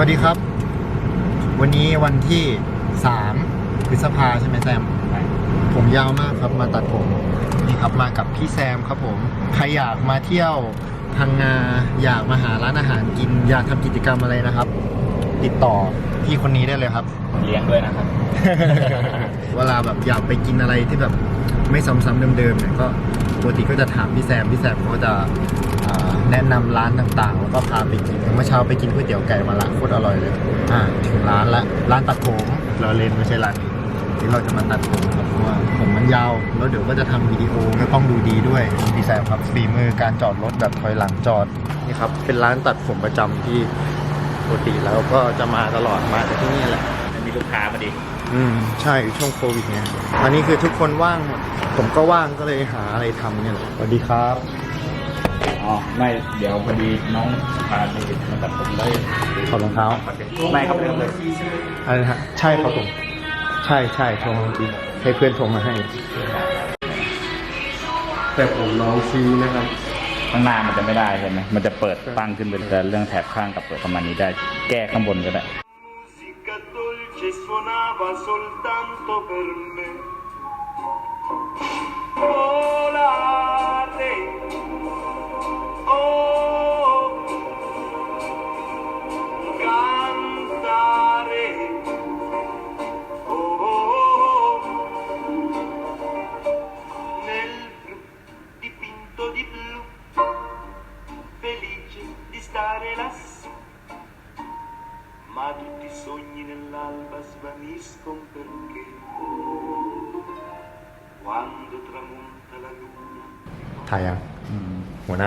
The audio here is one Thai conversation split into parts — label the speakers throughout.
Speaker 1: วัสดีครับ วันนี้วันที่3พฤษภาใช่ไหมแซม ผมยาวมากครับมาตัดผม นี่ครับมากับพี่แซมครับผม ใครอยากมาเที่ยวพังงาอยากมาหาร้านอาหารกิน อยากทำกิจกรรมอะไรนะครับ ติดต่อพี่คนนี้ได้เลยครับ
Speaker 2: เลี้ยงด้วยนะครับ
Speaker 1: เวลาแบบอยากไปกินอะไรที่แบบไม่ซ้ำๆเดิมๆเนี่ยก็ปกติก็จะถามพี่แซม พี่แซมเขาก็จะอ่า แนะนำร้านต่างๆ แล้วก็พาไปกินอย่างเมื่อเช้าไปกินก๋วยเตี๋ยวไก่มาละโคตรอร่อยเลยอ่าถึงร้านละร้านตัดผมเราเล่นไม่ใช่ร้านนี้ที่เราจะมาตัดผมครับเพราะว่าผมมันยาว แล้วเดี๋ยวก็จะทำวิดีโอก็ต้องดูดีด้วยพี่แซมครับฝีมือการจอดรถแบบถอยหลังจอดนี่ครับเป็นร้านตัดผมประจำที่ปกติแล้วก็จะมาตลอดมาจากที่นี่แหละ
Speaker 2: มีลูกค้าพอดี
Speaker 1: อืมใช่ช่วงโควิดไงอันนี้คือทุกคนว่างหมดผมก็ว่างก็เลยหาอะไรทำเนี่ยแหละสวัสดีครับ
Speaker 2: อ๋อไม่เดี๋ยวพอดีน้องพาไปมาตัดผมได้
Speaker 1: ถอดรองเท้า
Speaker 2: ไม่ครับเรื่องเลย
Speaker 1: อะไรนะฮะใช่ครับผม ใช่ใช่โทรมาเมื่อกี้ให้เพื่อนโทรมาให้ แต่ผมลองซื้อนะครับ
Speaker 2: ข้างหน้ามันจะไม่ได้ใช่ไหมมันจะเปิดตั้งขึ้นไปแต่เรื่องแถบข้างกับเปิดประมาณนี้ได้ แก้ข้างบนก็ได้
Speaker 3: musica dolce suonava soltanto per me. Volare, oh,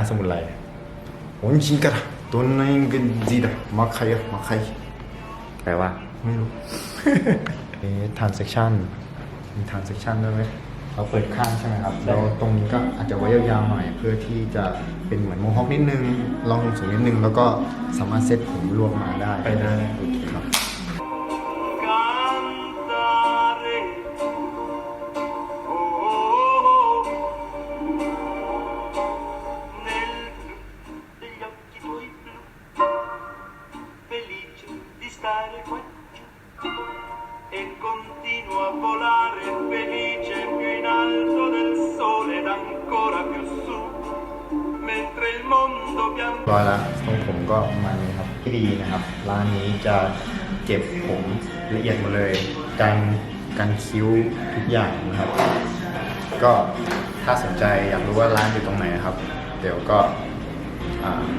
Speaker 1: น้าสมุนไพรโอ้ยจริงกันตัวนั้นก็ดีนะมาใครอะมาใคร
Speaker 2: แปลว่า
Speaker 1: ไม่รู้ เอ๊ะ transaction มี transaction ด้วยไหมเราเปิดข้างใช่ไหมครับแล้วตรงนี้ก็อาจจะไว้ยาวๆหน่อย เพื่อที่จะเป็นเหมือนโมฮอคนิดนึงลองลงสูงนิดนึง แล้วก็สามารถเซ็ตผมรวมมาได้ไปได้ คิ้วทุกอย่างนะครับ ก็ถ้าสนใจอยากรู้ว่าร้านอยู่ตรงไหนนะครับ เดี๋ยวก็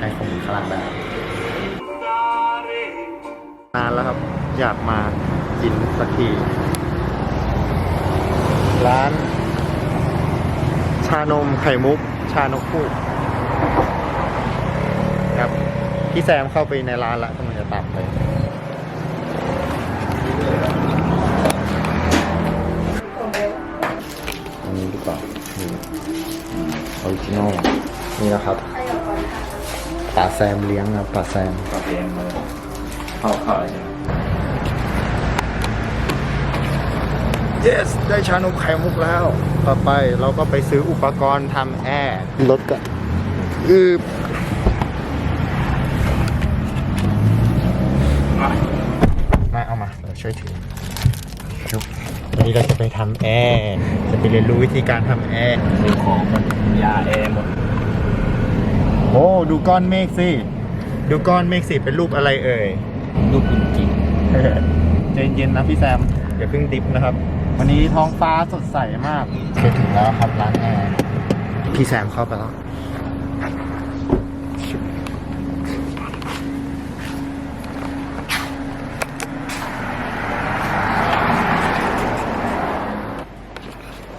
Speaker 1: ให้ข้อมูลข้างล่างได้นานแล้วครับ อยากมากินสักที ร้าน ชานมไข่มุก ชานกพูกครับ พี่แซมเข้าไปในร้านละกำลัง อันนี้ดีกว่านี่ออริจินอลนี่นะครับป่าแซมเลี้ยงครับป่าแซม
Speaker 2: ก็เลี้ยงมาเข้าเข้าอะไรใช่ไหม
Speaker 1: yes ได้ชานมไข่มุกแล้ว ต่อไปเราก็ไปซื้ออุปกรณ์ทำแอร์รถก็อืบมาเอามาเดี๋ยวช่วยถือชุบวั นนี้เราจะไปทำแอร์จะไปเรียนรู้วิธีการทำแอร์
Speaker 2: ซื้อของหมดยาแอร์หมด
Speaker 1: โอ้ดูก้อนเมฆสิดูก้อนเมฆสิเป็นรูปอะไรเอ่ย
Speaker 2: ลูกคุณจิ๋ว
Speaker 1: ใจเย็นนะพี่แซมอย่าเพิ่งดิฟนะครับ วันนี้ท้องฟ้าสดใสมากไปถึงแล้วครับร้านแอร์พี่แซมเข้าไปแล้ว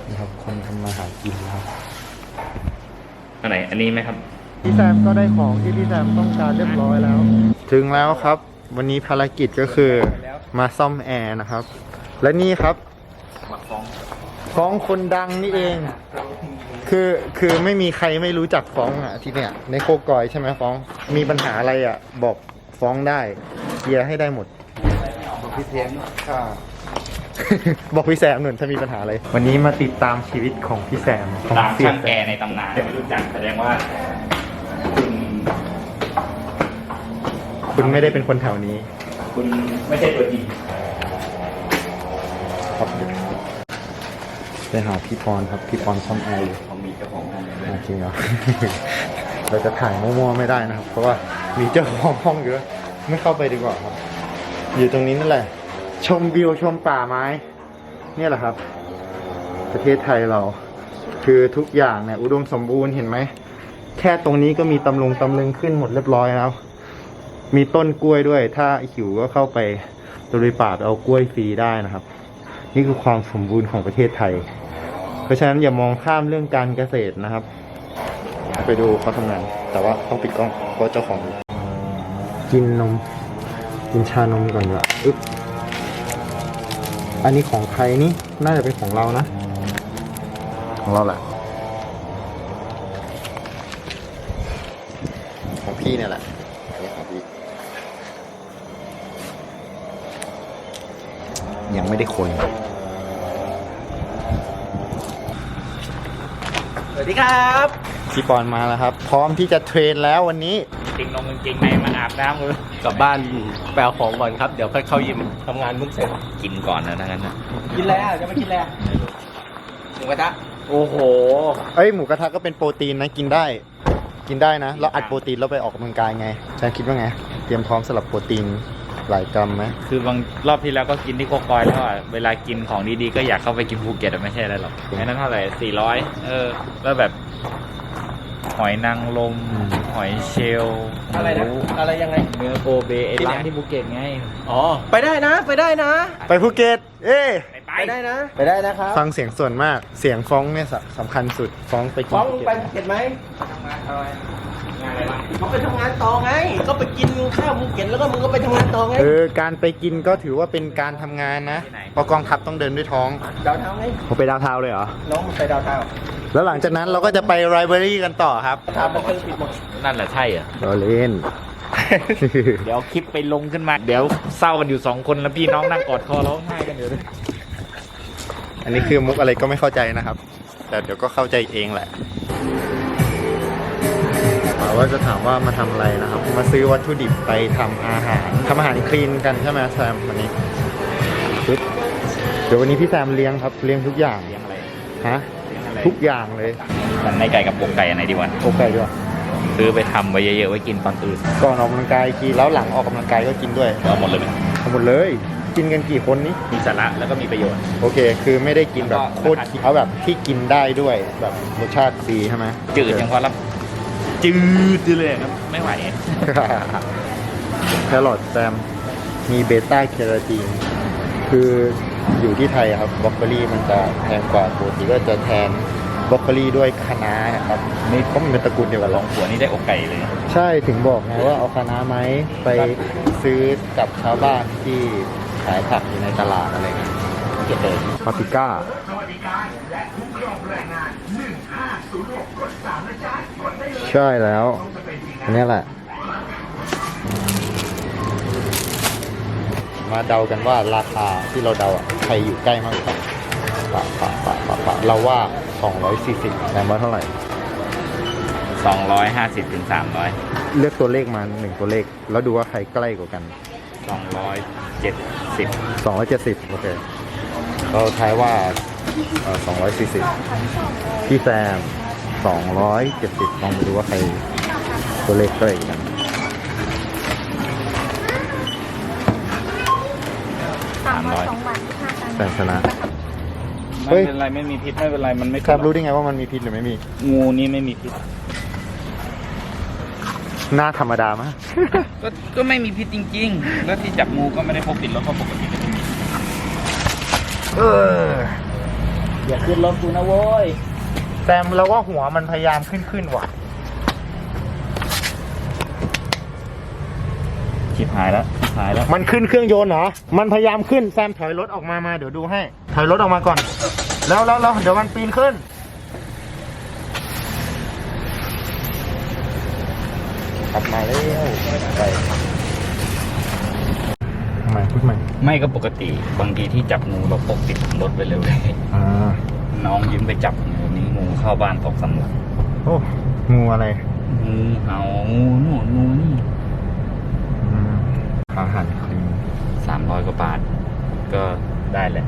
Speaker 1: นี่ครับ คนทำมาหากินครับ
Speaker 2: อันไหนอันนี้ไหมครับ
Speaker 1: พี่แซมก็ได้ของที่พี่แซมต้องการเรียบร้อยแล้ว ถึงแล้วครับ วันนี้ภารกิจก็คือมาซ่อมแอร์นะครับ และนี่ครับ
Speaker 2: มาฟ้อง
Speaker 1: ฟ้องคนดังนี่เอง คือคือไม่มีใครไม่รู้จักฟ้องอะที่เนี่ย ในโคกอยใช่ไหมฟ้อง มีปัญหาอะไรอะ บอกฟ้องได้เคลียร์ให้ได้หมด
Speaker 2: พี่เทียน
Speaker 1: ค่ะ บอกพี่แซมหนุนถ้ามีปัญหาอะไร วันนี้มาติดตามชีวิตของพี่แซมของ
Speaker 2: ตาม
Speaker 1: เสีย
Speaker 2: ช่าง
Speaker 1: แซ
Speaker 2: แอ
Speaker 1: ม
Speaker 2: ร์ในตำนานไม่รู้จักแสดงว่าคุณ
Speaker 1: คุณไม่ได้เป็นคนแถวนี้
Speaker 2: คุณไม่ใช่ตัวจริง
Speaker 1: ครับไปหาพี่ปอนครับพี่ปอนซ่อมแอร์อยู่
Speaker 2: เขามีเจ้าของห้องเลย
Speaker 1: อ่าจริงเหรอ เราจะถ่ายมั่วๆไม่ได้นะครับ เพราะว่ามีเจ้าของห้องอยู่ด้วยไม่เข้าไปดีกว่าครับ อยู่ตรงนี้นั่นแหละ ชมวิวชมป่าไม้ เนี่ยแหละครับ ประเทศไทยเรา คือทุกอย่างเนี่ย อุดมสมบูรณ์เห็นไหม แค่ตรงนี้ก็มีตำลุงตำลึงขึ้นหมดเรียบร้อยแล้ว มีต้นกล้วยด้วย ถ้าหิวก็เข้าไปตะลุยป่าเอากล้วยฟรีได้นะครับ นี่คือความสมบูรณ์ของประเทศไทย เพราะฉะนั้นอย่ามองข้ามเรื่องการเกษตรนะครับ ไปดูเขาทำงาน แต่ว่าต้องปิดกล้องเพราะเจ้าของกินนมกินชานมก่อนดีกว่าอึ๊บ อันนี้ของใครนี่ น่าจะเป็นของเรานะ ของเราแหละ ของพี่เนี่ยแหละอันนี้ของพี่ ยังไม่ได้คน
Speaker 4: สวัสดีครับ
Speaker 1: พี่ปอนมาแล้วครับ พร้อมที่จะเทรนแล้ววันนี้
Speaker 2: จริงนมจริงในมาอาบน้ำเลย
Speaker 4: กลับบ้านแปลของก่อนครับ เดี๋ยวค่อยเข้ายิมทำงานเพิ่งเสร็จ
Speaker 2: กินก่อนนะทั้งนั้นนะ
Speaker 4: กินแล้วจะไปกินแล้วหมูกระทะ
Speaker 2: โอ้โห
Speaker 1: เอ้ยหมูกระทะก็เป็นโปรตีนนะกินได้ กินได้นะ เราอัดโปรตีนแล้วไปออกกำลังกายไงอาจารย์คิดว่าไง เตรียมพร้อมสำหรับโปรตีนหลายกรัมไหม
Speaker 2: คือบางรอบที่แล้วก็กินที่โคกอยแล้วอะเวลากินของดีๆก็อยากเข้าไปกินภูเก็ตอะไม่ใช่อะไรหรอกไอ้นั้นเท่าไหร่สี่ร้อยเออ แล้วแบบ หอยนางรมหอยเชลล์
Speaker 4: อะไรนะ
Speaker 2: หมู
Speaker 4: อะไรยังไง
Speaker 2: เนื้อโกเบไอ้
Speaker 4: ที่ไหน
Speaker 2: ร้านที่ภูเก็ตไง
Speaker 4: อ๋อ ไปได้นะ ไปได้นะ
Speaker 1: ไปภูเก็ต เอ้ย
Speaker 2: ไป
Speaker 4: ไปได้นะ ไปได้นะครับ
Speaker 1: ฟังเสียงส่วนมาก เสียงฟ้องเนี่ยสสำคัญสุด ฟ้องไปกิน
Speaker 4: ฟ้อง
Speaker 1: ภู
Speaker 4: ไป
Speaker 1: เก็ต
Speaker 4: ภูเก็ตไหม
Speaker 2: งานอะไรวะ
Speaker 4: เขาไปทำงานต่อไง ก็ไปกินข้าวภูเก็ตแล้วก็มึงก็ไปทำงานต่อไง
Speaker 1: เออ การไปกินก็ถือว่าเป็นการทำงานนะเพราะกองทัพต้องเดินด้วยท้อง
Speaker 4: ดาวเท้าไง
Speaker 1: ผมไปดาวเทาวน์เลยเหรอ
Speaker 4: น้องมันไปดาวเท้า
Speaker 1: แล้วหลังจากนั้นเราก็จะไปไรเบอรี่กันต่อครับ
Speaker 4: ถามมันเคยปิดหมด
Speaker 2: นั่นแหละใช่เหรอ
Speaker 1: เราเล่น
Speaker 2: เดี๋ยวคลิปไปลงขึ้นมา เดี๋ยวเศร้ากันอยู่สองคนแล้วพี่น้องนั่งกอดคอร้องไห้กันอยู่ด้วย
Speaker 1: อันนี้คือมุกอะไรก็ไม่เข้าใจนะครับ แต่เดี๋ยวก็เข้าใจเองแหละ ถามว่าจะถามว่ามาทำอะไรนะครับ มาซื้อวัตถุดิบไปทำอาหารทำอาหารคลีนกันใช่ไหมแซมวันนี้ปึ๊บเดี๋ยววันนี้พี่แซมเลี้ยงครับเลี้ยงทุกอย่าง
Speaker 2: เลี้ยงอะไร
Speaker 1: ฮะ
Speaker 2: เลี้ยงอะไร
Speaker 1: ทุกอย่างเลย
Speaker 2: มันในไก่กับอกไก่อันไหนดีวะ
Speaker 1: โอเคด้วย
Speaker 2: ซื้อไปทำไว้เยอะๆไว้กินตอนตื่น
Speaker 1: ก่อนออกกำลังกายกินแล้วหลังออกกำลังกายก็กินด้วย
Speaker 2: เอาหมดเลยไหม
Speaker 1: เอาหมดเลยกินกันกี่คนนี้
Speaker 2: มีสาระแล้วก็มีประโยชน์
Speaker 1: โอเค คือไม่ได้กินแบบ
Speaker 2: แล้วก็
Speaker 1: โคตรเอาแบบที่กินได้ด้วยแบบรสชาติดีใช่ไหม
Speaker 2: จืดยังพอรับ จืดเลยครับไม่ไหว
Speaker 1: แครอทแซมมีเบต้าแคโรทีนคืออยู่ที่ไทยอะครับบรอกโคลีมันจะแพงกว่าปกติก็จะแทนบรอกโคลีด้วยคะน้านะครับนี่เพราะมันเป็นตระกูลเดียวกัน
Speaker 2: ล
Speaker 1: หร
Speaker 2: อ
Speaker 1: อง
Speaker 2: หัวนี่ได้อกไก่เลย
Speaker 1: ใช่ถึงบอกไงว่าเอาคะน้าไหมไปซื้อกับชาวบ้านที่ขายผักอยู่ในตลาดอะไรเงี้ย
Speaker 2: เก็บเลย
Speaker 1: ปาปริก้า ใช่แล้ว อันนี้แหละ มาเดากันว่าราคาที่เราเดาอะใครอยู่ใกล้มากกว่าปะปะปะปะปะเราว่า 240แซมว่าเท่าไหร่
Speaker 2: สองร้อยห้าสิบถึงสามร้อย
Speaker 1: เลือกตัวเลขมาหนึ่งตัวเลข แล้วดูว่าใครใกล้กว่ากัน
Speaker 2: สองร้อยเจ็ดสิบ
Speaker 1: 270 โอเค เราทายว่าเอ่อ240 พี่แซม 270ลองดูว่าใครตัวเลขใกล้กัน
Speaker 2: สามร้อย
Speaker 1: แซมชนะเฮ้
Speaker 2: ไม่
Speaker 1: ย
Speaker 2: เป็นไรไม่มีพิษไม่เป็นไรมันไม่
Speaker 1: แซมรู้ได้ไงว่ามันมีพิษหรือไม่มี
Speaker 2: งูนี่ไม่มีพิษ
Speaker 1: หน้าธรรมดามาก
Speaker 2: ก็ก็ไม่มีพิษจริง ๆ แล้วที่จับงูก็ไม่ได้พกติดรถเพราะปกติจะไม่มี
Speaker 1: เออ
Speaker 2: อย่าขึ้นรถกูนะโว้ย
Speaker 1: แซมเราว่าหัวมันพยายามขึ้นขึ้นว่ะ
Speaker 2: ชิบหายแล้วชิบหายแล้ว
Speaker 1: มันขึ้นเครื่องยนต์เหรอ มันพยายามขึ้นแซมถอยรถออกมามาเดี๋ยวดูให้ ถอยรถออกมาก่อน แล้วแล้วแล้วเดี๋ยวมันปีนขึ้น ขับมาเร็วไปทำไมพูดใหม่
Speaker 2: ไม่ก็ปกติ บางทีที่จับงูเราพกติดรถไปเลยเว้ย
Speaker 1: อ่า
Speaker 2: น้องยิ้มไปจับงู นี้งูเข้าบ้านตกสำรวจ
Speaker 1: โอ้งูอะไร
Speaker 2: งูเห่างูนู่นงูนี่
Speaker 1: อืมอาหารคลีน
Speaker 2: สามร้อยกว่าบาท ก็ได้แหละ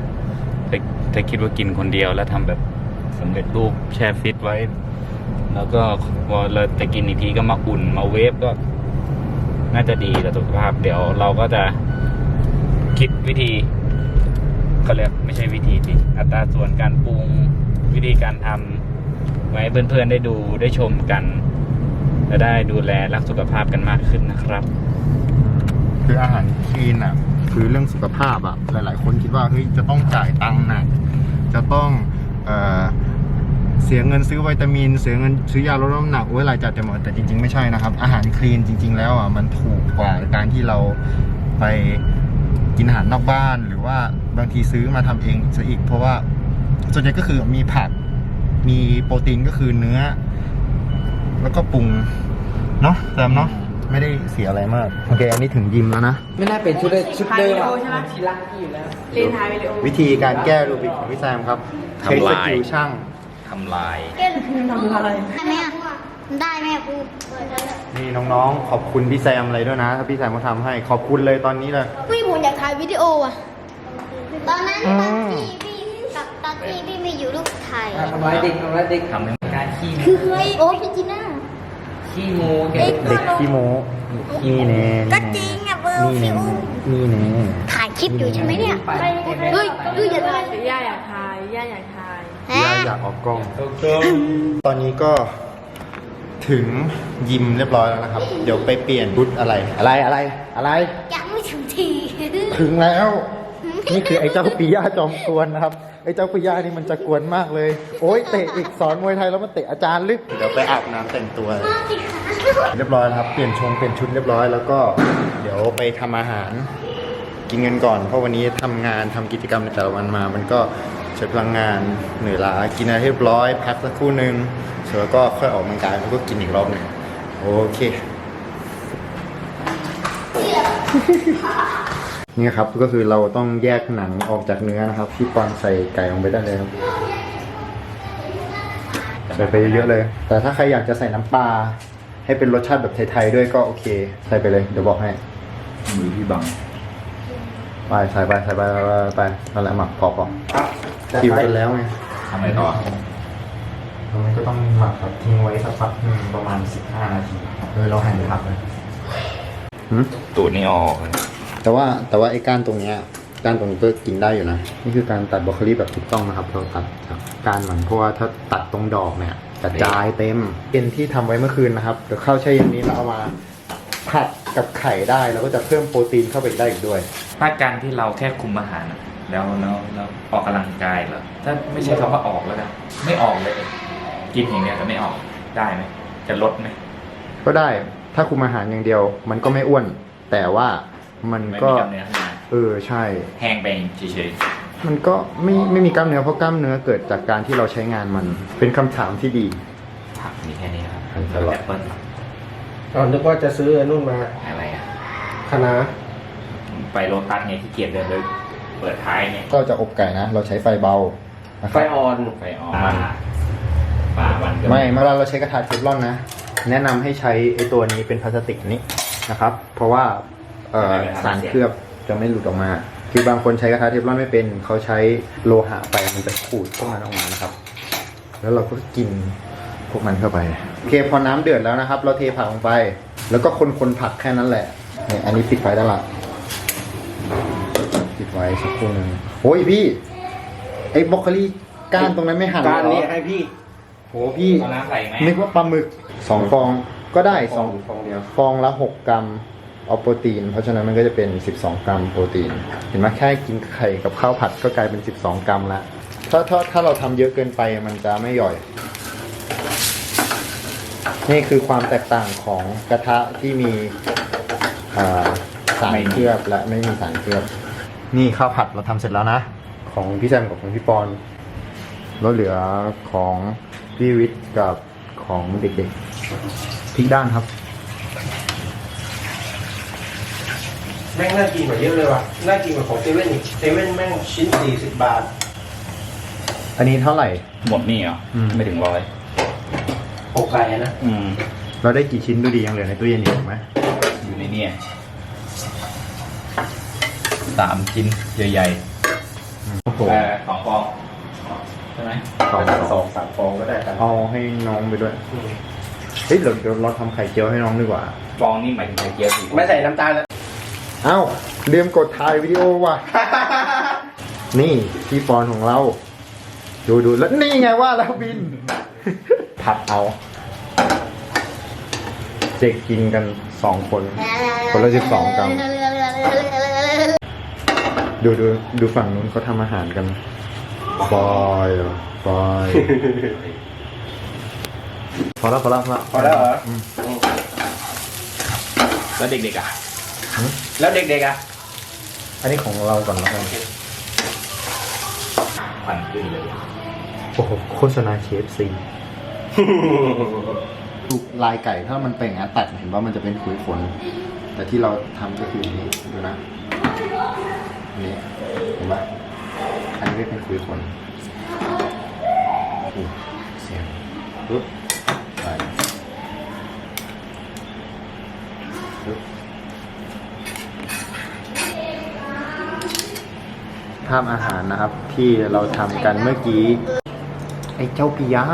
Speaker 2: ถ้าถ้าคิดว่ากินคนเดียวแล้วทำแบบสำเร็จรูปแช่ฟิตไว้ แล้วก็พอเราจะกินอีกทีก็มาอุ่นมาเวฟก็ น่าจะดีต่อสุขภาพ เดี๋ยวเราก็จะคิดวิธีเขาเรียกไม่ใช่วิธีสิอัตราส่วนการปรุง วิธีการทำไว้ให้เพื่อนๆได้ดูได้ชมกันจะได้ดูแลรักสุขภาพกันมากขึ้นนะครับ
Speaker 1: คืออาหารคลีนอะ คือเรื่องสุขภาพอะ หลายๆ คนคิดว่าเฮ้ยจะต้องจ่ายตังค์หนักจะต้องเอ่อเสียเงินซื้อวิตามิน เสียเงินซื้อยาลดน้ำหนักโอ้ยรายจ่ายเต็มหมดแต่จริง ๆ ไม่ใช่นะครับ อาหารคลีนจริง ๆ แล้วอะมันถูกกว่าการที่เราไปกินอาหารนอกบ้าน หรือว่าบางทีซื้อมาทำเองซะอีกเพราะว่า ส่วนใหญ่ก็คือมีผัก มีโปรตีนก็คือเนื้อ แล้วก็ปรุง เนาะแซมเนาะไม่ได้เสียอะไรมาก โอเค อันนี้ถึงยิมแล้วนะ
Speaker 4: ไม่น่าเป็นชุดเลยชุดเดิมอะ
Speaker 5: ใช่ไหม
Speaker 4: ที่รักที่อยู่แล้ว
Speaker 5: เรียนถ่ายวิดีโอ
Speaker 1: วิธีการแก้รูบิกของพี่แซมครับใช้
Speaker 2: ทำ
Speaker 1: ส
Speaker 2: ลาย
Speaker 1: กิลช่าง
Speaker 2: ทำลาย
Speaker 5: ทำอะไร
Speaker 6: ได้ไหมอะได้ไหมอะครู
Speaker 1: นี่น้องๆ ขอบคุณพี่แซมอะไรด้วยนะ ถ้าพี่แซมเขาทำให้ ขอบคุณเลยตอนนี้เลย
Speaker 6: พี่ผมอยากถ่ายวิดีโออะ ตอนนั้น
Speaker 1: อื
Speaker 6: ตอน
Speaker 1: ม
Speaker 6: ที่ พี่กับตอนที่พี่ไม่อยู่ลูกถ่าย
Speaker 4: ทำร้ายเด็กทำร้ายเด็ก
Speaker 2: ทำให้
Speaker 4: การขี้
Speaker 6: คือเคยโอ้พี่จีน่า
Speaker 4: ขี้โมแก
Speaker 1: เด็กขี้โม้นี่แน่
Speaker 6: ก็จริงอะเบอร์
Speaker 1: นี่
Speaker 6: ฟิ
Speaker 1: แน่
Speaker 6: ว
Speaker 1: นี่แน่
Speaker 6: ถ่ายคลิปอยู่ใช่ไหมเนี่ย เฮ้ยดูอย่าถ่าย
Speaker 5: ย่าอยากถ่ายย่าอยากถ่าย
Speaker 1: ย่าอยากออกกล้องตอนนี้ก็ถึงยิมเรียบร้อยแล้วนะครับ เดี๋ยวไปเปลี่ยนชุดอะไร อะไรอะไรอะไร
Speaker 6: ยังไม่ถึงที
Speaker 1: ถึงแล้ว นี่คือไอ้เจ้าปิยะจอมกวนนะครับ ไอ้เจ้าปิยะนี่มันจะกวนมากเลย โอ๊ยเตะอีกสอนมวยไทยแล้วมันเตะอาจารย์ลึกเดี๋ยวไปอาบน้ำแต่งตัวเลยเรียบร้อยแล้วครับ เปลี่ยนชงเปลี่ยนชุดเรียบร้อยแล้วก็เดี๋ยวไปทำอาหารกินเงินก่อน เพราะวันนี้ทำงานทำกิจกรรมในแต่ละวันมา มันก็ใช้พลังงานเหนื่อยล้ากินอะไรให้เรียบร้อยพักสักครู่หนึ่งเสร็จแล้วก็ค่อยออกกำลังกายแล้วก็กินอีกรอบหนึ่งโอเค นี่ครับก็คือเราต้องแยกหนังออกจากเนื้อนะครับพี่ปอนใส่ไก่ลงไปได้เลยครับใส่ไปเยอะเลย แต่ถ้าใครอยากจะใส่น้ำปลาให้เป็นรสชาติแบบไทยๆด้วยก็โอเค ใส่ไปเลย เดี๋ยวบอกให้
Speaker 2: มือพี่บัง
Speaker 1: ไปใส่ไปใส่ไปไปไปไปนั่นแหละหมักพอพอคิวกันแล้วไง
Speaker 2: ทำไมต่อ
Speaker 1: ตรงนี้ก็ต้องหมักครับทิ้งไว้สักพักหนึ่งประมาณ15นาทีโดยเราหั่นผักเลยหืม
Speaker 2: ตูดนี่ออก
Speaker 1: แต่ว่าแต่ว่าไอ้ก้านตรงเนี้ยก้านตรงนี้ก็กินได้อยู่นะนี่คือการตัดบรอกโคลีแบบถูกต้องนะครับ เราตัดจากก้านมันเพราะว่าถ้าตัดตรงดอกเนี่ยกระจายเต็มเป็นที่ทำไว้เมื่อคืนนะครับเดี๋ยวเข้าแช่เย็นนี้แล้วเอามาผัดกับไข่ได้แล้วก็จะเพิ่มโปรตีนเข้าไปได้อีกด้วย
Speaker 2: ถ้าการที่เราแค่คุมอาหารอะแล้วแล้วแล้วออกกำลังกายเหรอถ้าไม่ใช่คำว่าออกแล้วกันไม่ออกเลย กินอย่างเดียวแต่ไม่ออกได้ไหมจะลดไหม
Speaker 1: ก็ได้ถ้าคุมอาหารอย่างเดียว มันก็ไม่อ้วน แต่ว่า มัน
Speaker 2: ไม่
Speaker 1: ก็
Speaker 2: มีกล้ามเนื้อข้างใน
Speaker 1: เออใช่
Speaker 2: แห้งไปเฉย
Speaker 1: มันก็ไม่ไม่มีกล้ามเนื้อเพราะกล้ามเนื้อเกิดจากการที่เราใช้งานมัน เป็นคำถามที่ดี
Speaker 2: ๆผักมีแค่นี้ครับ
Speaker 1: อันตราย
Speaker 2: แอปเปิ้ล
Speaker 4: ตอนนึกว่าจะซื้อนู่นมา
Speaker 2: อะไรอะ
Speaker 4: คณะ
Speaker 2: ไปโรตัสไงที่เกียจเดินเลยเปิดท้ายไง
Speaker 1: ก็จะอบไก่นะ เราใช้ไฟเบานะค
Speaker 4: ไฟ
Speaker 1: รับ
Speaker 4: อ่อน
Speaker 2: ไปออกมาป่าวันก็
Speaker 1: ไม่เมื่อเราเราใช้กระทะเทฟลอนนะ แนะนำให้ใช้ไอ้ตัวนี้เป็นพลาสติกนี้นะครับ เพราะว่าเอ่อสารเคลือบจะไม่หลุดออกมา คือบางคนใช้กระทะเทฟลอนไม่เป็น เขาใช้โลหะไปมันจะขูดพวกมันออกมานะครับ แล้วเราก็กินพวกมันเข้าไปโอเคพอน้ำเดือดแล้วนะครับ เราเทผักลงไป แล้วก็คนๆผักแค่นั้นแหละนี่อันนี้ปิดไฟได้ละปิดไว้สักครู่หนึ่งโอ้ยพี่ ไอ้บรอกโคลีก้านตรงนั้นไม่หั่นเลย
Speaker 4: การ
Speaker 1: เหรอ
Speaker 4: นี้ให้พี่
Speaker 1: โหพี่
Speaker 2: เอาน้ำใส่ไหม
Speaker 1: นึกว่าปลาหมึกสองฟองก็ได้สอง
Speaker 4: ฟองเดียว
Speaker 1: ฟองละหกกรัม เอาโปรตีน เพราะฉะนั้นมันก็จะเป็นสิบสองกรัมโปรตีน เห็นไหมแค่กินไข่กับข้าวผัดก็กลายเป็นสิบสองกรัมละถ้าถ้าถ้าเราทำเยอะเกินไปมันจะไม่ย่อย นี่คือความแตกต่างของกระทะที่มีอ่าสารเคลือบและไม่มีสารเคลือบ นี่ข้าวผัดเราทำเสร็จแล้วนะ ของพี่แซมกับของพี่ปอนแล้วเหลือของพี่วิทย์กับของเด็กๆพริกด้านครับ
Speaker 4: แม่งน่ากินกว่าเยอะเลยว่ะ น่ากินกว่าของเซเว่นอีกเซเว่นแม่งชิ้นสี่สิบบาท
Speaker 1: อันนี้เท่าไหร่
Speaker 2: หมดนี่เหรอ
Speaker 1: อืม
Speaker 2: ไม่ถึงร้อย
Speaker 4: อกไก่อะนะ
Speaker 2: อืม
Speaker 1: เราได้กี่ชิ้นดูดียังเหลือในตู้เย็นอีกไหม
Speaker 2: อยู่ในเนี่ยสามชิ้นใหญ่
Speaker 1: โอ้โห
Speaker 2: ๆแต่สองฟองใช่ไหม
Speaker 1: สอง
Speaker 4: สองสามฟองก็ได้กัน
Speaker 1: เอาให้น้องไปด้วย เฮ้ยเดี๋ยวเดี๋ยวเราทำไข่เจียวให้น้องดีกว่า
Speaker 2: ฟองนี่หมายถึงไข่เจียวสิ
Speaker 4: ไม่ใส่น้ำตาลนะ
Speaker 1: เอ้าลืมกดถ่ายวิดีโอว่ะ นี่พี่ปอนของเรา ดูดูแล้วนี่ไงว่าแล้วบิน ผัดเอา เด็กกินกันสองคน คนละ12กรัม ดูดูดูฝั่งนู้นเขาทำอาหารกันฟอยเหรอฟอยพอแล้วพอแล้วพอแล้ว
Speaker 4: พอแล้วเหรอ
Speaker 1: ม
Speaker 2: แล้วเด็กๆอะ
Speaker 4: แล้วเด็กๆอะ
Speaker 1: อันนี้ของเราก่อนแล้วกัน
Speaker 2: ควันขึ้นเลย
Speaker 1: โอ้โหโฆษณาเคฟซีลูกลายไก่ถ้ามันเป็นอย่างนั้นตัดเห็นว่ามันจะเป็นขุยขนแต่ที่เราทำก็คือนี่ดูนะนี่เห็นปะอันนี้ไม่เป็นขุยขนอู้เสียงปึ๊บไปปึ๊บ ภาพอาหารนะครับ ที่เราทำกันเมื่อกี้ ไอ้เจ้าปิยา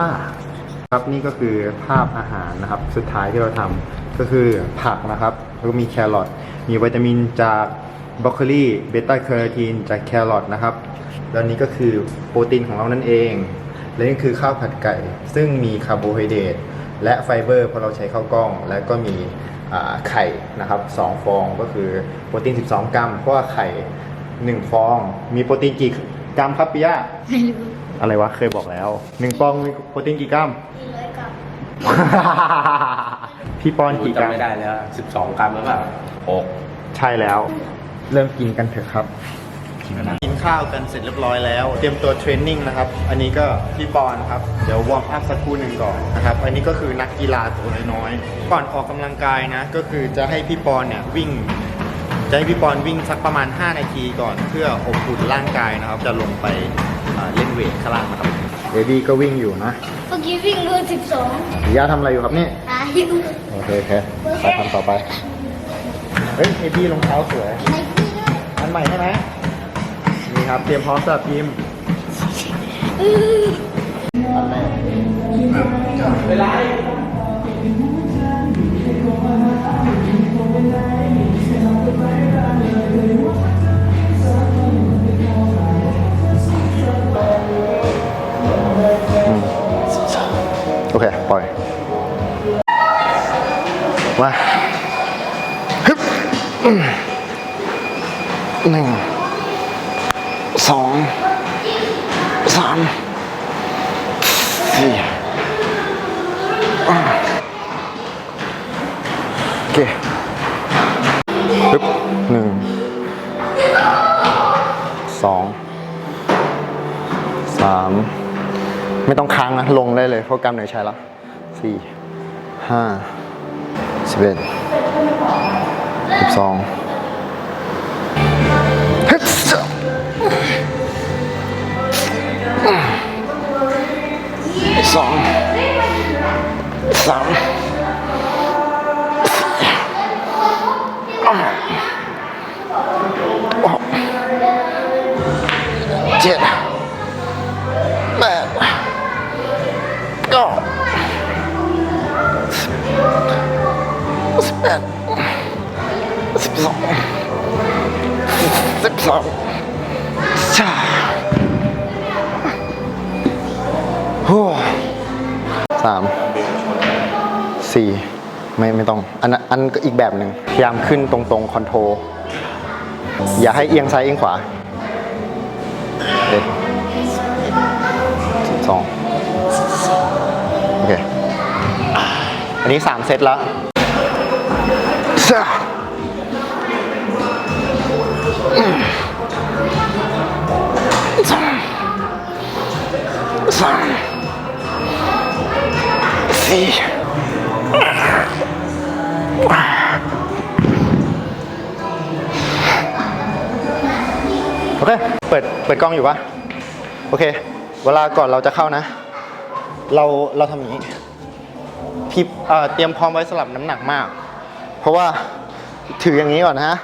Speaker 1: ครับนี่ก็คือภาพอาหารนะครับ สุดท้ายที่เราทำก็คือผักนะครับแล้วก็มีแครอทมีวิตามินจากบรอกโคลีเบต้าแคโรทีนจากแครอทนะครับแล้วนี้ก็คือโปรตีนของเรานั่นเอง และนี่คือข้าวผัดไก่ ซึ่งมีคาร์โบไฮเดรตและไฟเบอร์เพราะเราใช้ข้าวกล้อง และก็มีไข่นะครับ2ฟองก็คือโปรตีน 12 กรัม เพราะว่าไข่ 1ฟอง มีโปรตีนกี่กรัมครับปิยะ
Speaker 6: ไม่รู้
Speaker 1: อะไรวะ เคยบอกแล้วหนึ่งปองมีโปรตีนกี่กรัม
Speaker 6: ร้อยกรัม
Speaker 1: พี่ปอนกี่กรัม
Speaker 4: จำไม่ได้แล้วสิบสองกรัมหรือเปล่า
Speaker 2: หก
Speaker 1: ใช่แล้ว เริ่มกินกันเถอะครับ
Speaker 2: กินกันนะ
Speaker 1: กินข้าวกันเสร็จเรียบร้อยแล้ว เตรียมตัวเทรนนิ่งนะครับ อันนี้ก็พี่ปอนครับ เดี๋ยววอร์มอัพสักครู่หนึ่งก่อนนะครับ อันนี้ก็คือนักกีฬาตัวน้อยๆ ก่อนออกกำลังกายนะ ก็คือจะให้พี่ปอนเนี่ยวิ่ง จะให้พี่ปอนวิ่งสักประมาณ 5 นาทีก่อนเพื่ออบอุ่นร่างกายนะครับ จะลงไปอ่าเล่นเวทข้างล่างนะครับเอดี้ก็วิ่งอยู่นะ
Speaker 6: เมื่อกี้วิ่งรูสิบสอง
Speaker 1: ย่าทำอะไรอยู่ครับเนี่ย
Speaker 6: อายุ
Speaker 1: โอเคโอเคไปทำต่อไปเฮ้ยเอดี้รองเท้าสวย
Speaker 6: ในที่ด้วย
Speaker 1: อันใหม่ใช่ไหมนี่ครับเตรียมพร้อมสำหรับทีมอันแรกอืม เค ปล่อย มาฮึบหนึ่งสองสามสี่โอเคปึ๊บหนึ่ง ไม่ต้องค้างนะลงได้เลยเพราะกล้ามเนื้อใช้แล้วสี่ห้าสิบเอ็ดสิบสองฮึบสองสามเจ็ด แปดสิบสองสิบสองใช่โอ้สามสี่ไม่ไม่ต้อง อันอันก็อีกแบบหนึ่งพยายามขึ้นตรงๆคอนโทรอย่าให้เอียงซ้ายเอียงขวาเด็ดสิบสองโอเค อันนี้สามเซตแล้ว สี่โอเค เปิด เปิดกล้องอยู่ปะโอเค เวลาก่อนเราจะเข้านะ เรา เราทำอย่างนี้พี่เอ่อเตรียมพร้อมไว้สำหรับน้ำหนักมาก เพราะว่าถืออย่างนี้ก่อนนะฮะ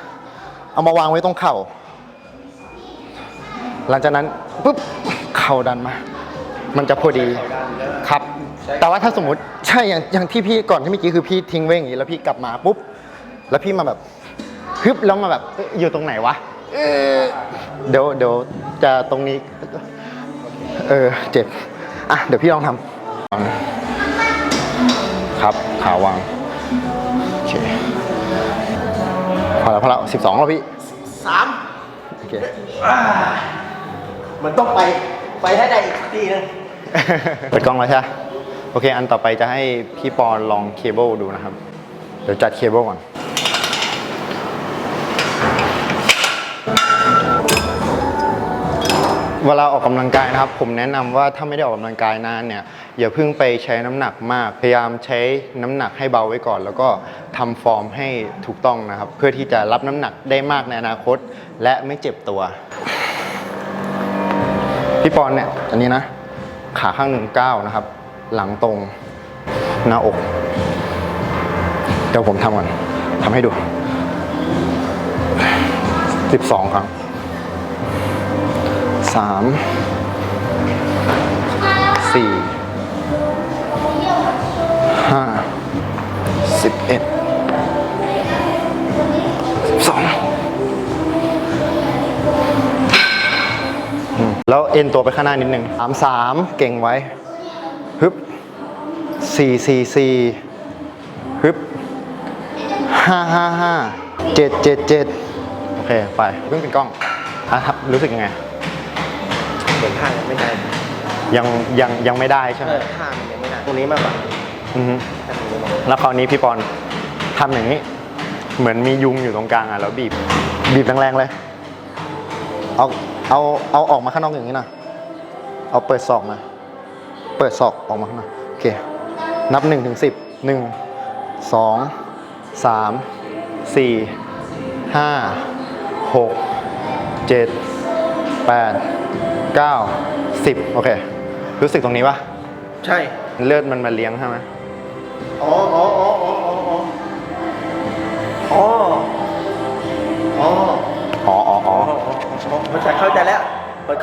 Speaker 1: เอามาวางไว้ตรงเข่า หลังจากนั้นปุ๊บเข่าดันมา มันจะพอดีครับ แต่ว่าถ้าสมมติใช่อย่างอย่างที่พี่ก่อนที่เมื่อกี้คือพี่ทิ้งไว้อย่างนี้แล้วพี่กลับมาปุ๊บแล้วพี่มาแบบฮึบแล้วมาแบบเอ๊ะอยู่ตรงไหนวะเอ๊ะเดี๋ยวเดี๋ยวจะตรงนี้ เออเจ็บอะเดี๋ยวพี่ลองทำครับขาวาง อแล้วพอแล้วสิบสองแล้วพี่
Speaker 4: สาม
Speaker 1: โอเค
Speaker 4: มันต้องไปไปให้ได้อีกทีนึง
Speaker 1: เปิดกล้องแล้วใช่ไหมโอเค อันต่อไปจะให้พี่ปอนลองเคเบิลดูนะครับ เดี๋ยวจัดเคเบิลก่อนเวลาออกกำลังกายนะครับ ผมแนะนำว่าถ้าไม่ได้ออกกำลังกายนานเนี่ย อย่าเพิ่งไปใช้น้ำหนักมาก พยายามใช้น้ำหนักให้เบาไว้ก่อน แล้วก็ทำฟอร์มให้ถูกต้องนะครับ เพื่อที่จะรับน้ำหนักได้มากในอนาคต และไม่เจ็บตัว พี่ปอนเนี่ยอันนี้นะ ขาข้างหนึ่งก้าวนะครับ หลังตรงหน้าอก เดี๋ยวผมทำก่อนทำให้ดู 12 ครั้ง 3 อ็นตัวไปข้างหน้านิดนึงสามสามเก่งไว้ฮึบสี่สี่สี่ฮึบห้าห้าห้าเจ็ดเจ็ดเจ็ดโอเค ไปเพิ่งเป็นกล้องอะครับรู้สึกยังไง
Speaker 4: เหมือนท่ายังไม่ได้
Speaker 1: ยังยังยังไม่ได้ใช่ไห
Speaker 4: เอ
Speaker 1: ม
Speaker 4: อท่ามันยังไม่ได้ตรงนี้มากกว่า
Speaker 1: อือฮึ
Speaker 4: ท่าตรงนี้มากกว่า
Speaker 1: แล้วคราวนี้พี่ปอนทำอย่างนี้ เหมือนมียุงอยู่ตรงกลางอะแล้วบีบ บีบแรงๆเลย เอา เอาเอาออกมาข้างนอกอย่างนี้นะ เอาเปิดศอกมาเปิดศอกออกมาข้างนอกโอเค นับหนึ่งถึงสิบหนึ่งสองสามสี่ห้าหกเจ็ดแปดเก้าสิบโอเค รู้สึกตรงนี้ปะ
Speaker 4: ใช่
Speaker 1: เลือดมันมาเลี้ยงใช่ไหม
Speaker 4: อ๋ออ๋ออ๋ออ๋ออ๋ออ๋ออ๋อ
Speaker 1: อ๋ออ๋ออ๋อ
Speaker 4: อ๋ อมันจะเข้าใจแล้ว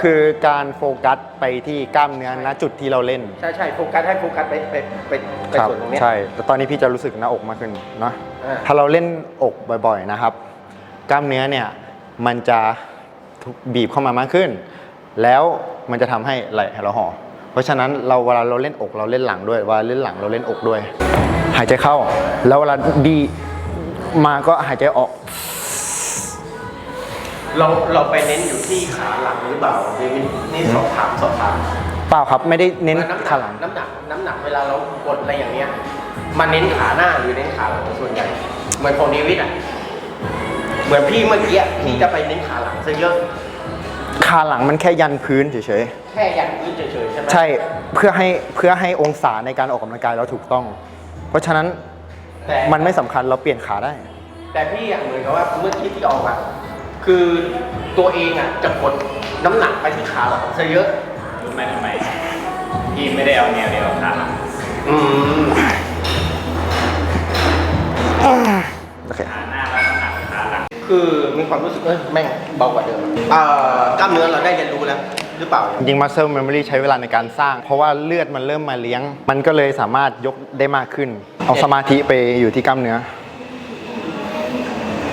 Speaker 1: คือการโฟกัสไปที่กล้ามเนื้อณจุดที่เราเล่น
Speaker 4: ใช่ใช่โฟกัสให้โฟกัสไปไปไปไป
Speaker 1: ครับ
Speaker 4: ส่วนตรงเนี้ย
Speaker 1: ใช่แต่ตอนนี้พี่จะรู้สึกหน้าอกมากขึ้นเนอะ
Speaker 4: อ่า
Speaker 1: ถ้าเราเล่นอกบ่อยๆนะครับ กล้ามเนื้อเนี่ยมันจะถูกบีบเข้ามามากขึ้น แล้วมันจะทำให้ไหล่เราห่อเพราะฉะนั้นเราเวลาเราเล่นอกเราเล่นหลังด้วยเวลาเล่นหลังเราเล่นอกด้วย หายใจเข้า แล้วเวลาดีมาก็หายใจออก
Speaker 4: เราเราไปเน้นอยู่ที่ขาหลังหรือเปล่าเดวินนี่สอบถามสอบถาม
Speaker 1: เปล่าครับไม่ได้เน้น
Speaker 4: ว่าน้ำหนั
Speaker 1: ขากหลัง
Speaker 4: น้ำหนักน้ำหนักเวลาเรากดอะไรอย่างเนี้ยมันเน้นขาหน้าหรือเน้นขาหลังส่วนใหญ่เหมือนของเดวิดอะเหมือนพี่เมื่อกี้พี่จะไปเน้นขาหลังซะเยอะ
Speaker 1: ขาหลังมันแค่ยันพื้นเฉย
Speaker 4: แค่ยันพื้นเฉยๆใช่ไหม
Speaker 1: ๆใช่เพื่อให้เพื่อให้องศาในการออกกำลังกายเราถูกต้อง เพราะฉะนั้น
Speaker 4: แต่
Speaker 1: มันไม่สำคัญเราเปลี่ยนขาได้
Speaker 4: แต่พี่อะเหมือนกับว่าเมื่อกี้ที่ออกอะ คือตัวเองอะจะกดน้ำหนักไปที่ขาหลังซะเยอะ
Speaker 2: รู้ไหมทำไมพี่ไม่ได้เอาแนวเดียวกับขาหลัง
Speaker 4: อืม
Speaker 1: โอเค
Speaker 2: ขาหน้าแล้วน้ำหนักขาหลัง
Speaker 4: คือมีความรู้สึกเอ้ยแม่งเบากว่าเดิมเอ่อกล้ามเนื้อเราได้เรียนรู้แล้ว หรือเปล่า
Speaker 1: จริง muscle memory ใช้เวลาในการสร้าง เพราะว่าเลือดมันเริ่มมาเลี้ยง มันก็เลยสามารถยกได้มากขึ้น เอาสมาธิไปอยู่ที่กล้ามเนื้อ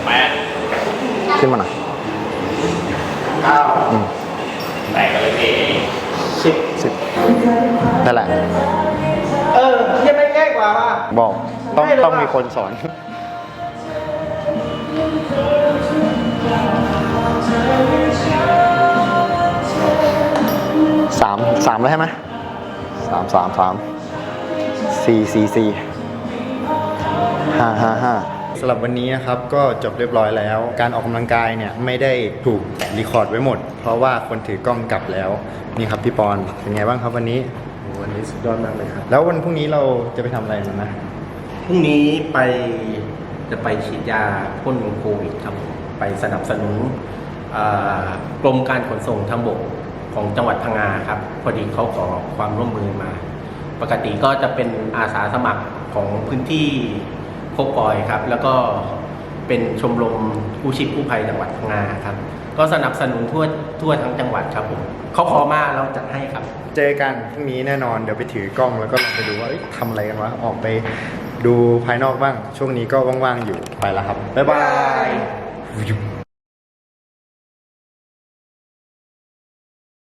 Speaker 2: แปด
Speaker 1: ขึ้นมาหน่อย
Speaker 4: เก้า
Speaker 2: แตกกันเลยพี่
Speaker 4: สิบ
Speaker 1: สิบนั่นแหละ
Speaker 4: เออยังไม่ง่ายกว่าว่ะ
Speaker 1: บอกต้อง
Speaker 4: ได้เลย
Speaker 1: ต้อง
Speaker 4: ว่ะ
Speaker 1: มีคนสอน สามสามแล้วใช่ไหมสามสามสามสี่สี่สี่ห้าห้าห้า สำหรับวันนี้นะครับก็จบเรียบร้อยแล้ว การออกกำลังกายเนี่ยไม่ได้ถูกรีคอร์ดไว้หมด เพราะว่าคนถือกล้องกลับแล้วนี่ครับพี่ปอนเป็นไงบ้างครับวันนี้
Speaker 4: วันนี้สุดยอดมากเลยครับ
Speaker 1: แล้ววันพรุ่งนี้เราจะไปทำอะไรกันนะ
Speaker 4: พรุ่งนี้ไปจะไปฉีดยาพ่นโควิดครับไปสนับสนุนอ่ากรมการขนส่งทางบกของจังหวัดพังงาครับ พอดีเขาขอความร่วมมือมา ปกติก็จะเป็นอาสาสมัครของพื้นที่ โคกอยครับ แล้วก็เป็นชมรมกู้ชีพกู้ภัยจังหวัดพังงาครับ ก็สนับสนุนทั่วทั่วทั้งจังหวัดครับผมเขาขอมาเราจัดให้ครับ
Speaker 1: เจอกันพรุ่งนี้แน่นอนเดี๋ยวไปถือกล้องแล้วก็ลองไปดูว่าเอ้ยทำอะไรกันวะออกไปดูภายนอกบ้าง ช่วงนี้ก็ว่างๆอยู่ไปแล้วครับบ๊ายบาย